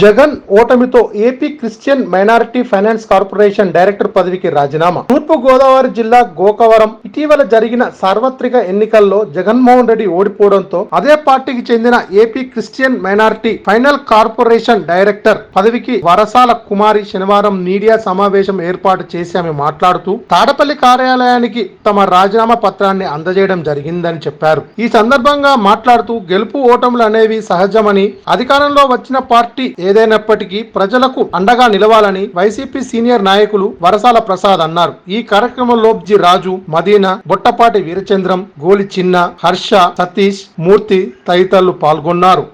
Jagan ఓటమితో AP Christian minority finance corporation director పదవికి రాజీనామా. తూర్పు గోదావరి జిల్లా గోకవరం ఇటీవల జరిగిన సార్వత్రిక ఎన్నికల్లో జగన్మోహన్ రెడ్డి ఓడిపోవడంతో అదే పార్టీకి చెందిన AP Christian minority finance corporation director పదవికి వరసాల కుమారి శనివారం మీడియా సమావేశం ఏర్పాటు చేసి ఆమె మాట్లాడుతూ తాడపల్లి కార్యాలయానికి తమ రాజీనామా పత్రాన్ని అందజేయడం జరిగిందని చెప్పారు. ఈ సందర్భంగా మాట్లాడుతూ గెలుపు ఓటములు అనేవి సహజమని అధికారంలో వచ్చిన పార్టీ ఏదైనప్పటికీ ప్రజలకు అండగా నిలవాలని వైసీపీ సీనియర్ నాయకులు వరసాల ప్రసాద్ అన్నారు. ఈ కార్యక్రమంలో జి రాజు మదీనా బొట్టపాటి వీరచంద్రం గోలి చిన్న హర్ష సతీష్ మూర్తి తదితరులు పాల్గొన్నారు.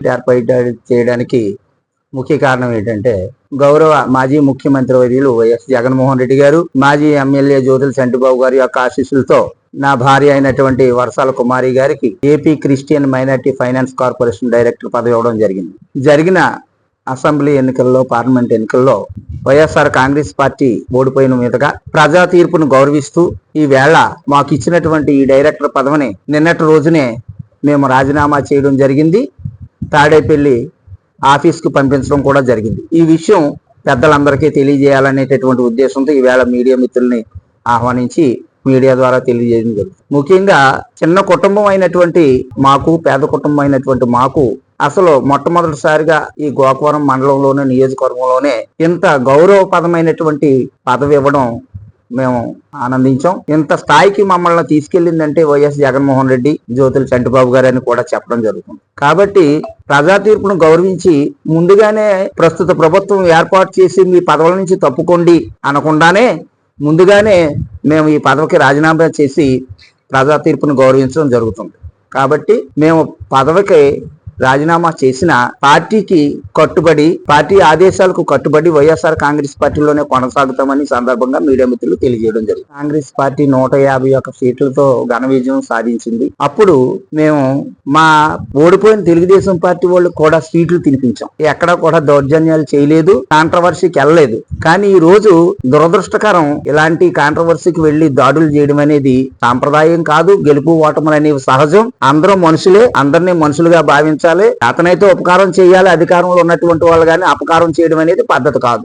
చేయడానికి ముఖ్య కారణం ఏంటంటే గౌరవ మాజీ ముఖ్యమంత్రి వర్యులు వైఎస్ జగన్మోహన్ రెడ్డి గారు మాజీ ఎమ్మెల్యే జ్యోతుల చంటిబాబు గారి యొక్క ఆశీస్సులతో నా భార్య అయినటువంటి వర్షాల కుమారి గారికి AP Christian minority finance corporation director పదవి ఇవ్వడం జరిగింది. జరిగిన అసెంబ్లీ ఎన్నికల్లో పార్లమెంట్ ఎన్నికల్లో వైఎస్ఆర్ కాంగ్రెస్ పార్టీ ఓడిపోయిన మీదుగా ప్రజా తీర్పును గౌరవిస్తూ ఈ వేళ మాకు ఇచ్చినటువంటి ఈ డైరెక్టర్ పదవిని నిన్నటి రోజునే మేము రాజీనామా చేయడం జరిగింది. తాడేపల్లి ఆఫీస్కు పంపించడం కూడా జరిగింది. ఈ విషయం పెద్దలందరికీ తెలియజేయాలనేటటువంటి ఉద్దేశంతో ఈవేళ మీడియా మిత్రుల్ని ఆహ్వానించి మీడియా ద్వారా తెలియజేయడం జరుగుతుంది. ముఖ్యంగా చిన్న కుటుంబం అయినటువంటి మాకు పేద కుటుంబం అయినటువంటి మాకు అసలు మొట్టమొదటిసారిగా ఈ గోకవరం మండలంలోనే నియోజకవర్గంలోనే ఇంత గౌరవపదమైనటువంటి పదవి ఇవ్వడం మేము ఆనందించాం. ఇంత స్థాయికి మమ్మల్ని తీసుకెళ్ళిందంటే వైఎస్ జగన్మోహన్ రెడ్డి జ్యోతుల చంటిబాబు గారు అని కూడా చెప్పడం జరుగుతుంది. కాబట్టి ప్రజా తీర్పును గౌరవించి ముందుగానే ప్రస్తుత ప్రభుత్వం ఏర్పాటు చేసి మీ పదవుల నుంచి తప్పుకోండి అనకుండానే ముందుగానే మేము ఈ పదవికి రాజీనామా చేసి ప్రజా తీర్పును గౌరవించడం జరుగుతుంది. కాబట్టి మేము పదవికి రాజీనామా చేసిన పార్టీకి కట్టుబడి పార్టీ ఆదేశాలకు కట్టుబడి వైఎస్ఆర్ కాంగ్రెస్ పార్టీలోనే కొనసాగుతామని సందర్భంగా మీడియా మిత్రులు తెలియజేయడం జరిగింది. కాంగ్రెస్ పార్టీ నూట యాభై ఒక్క సీట్లతో ఘన విజయం సాధించింది. అప్పుడు మేము మా ఓడిపోయిన తెలుగుదేశం పార్టీ వాళ్ళు కూడా సీట్లు తినిపించాం. ఎక్కడా కూడా దౌర్జన్యాలు చేయలేదు కాంట్రవర్సీకి వెళ్ళలేదు. కానీ ఈ రోజు దురదృష్టకరం ఇలాంటి కాంట్రవర్సీకి వెళ్ళి దాడులు చేయడం అనేది సాంప్రదాయం కాదు. గెలుపు ఓటములు అనేవి సహజం. అందరూ మనుషులే అందరినీ మనుషులుగా భావించాలి. అతనైతే ఉపకారం చేయాలి. అధికారంలో ఉన్నటువంటి వాళ్ళు కానీ అపకారం చేయడం అనేది పద్ధతి కాదు.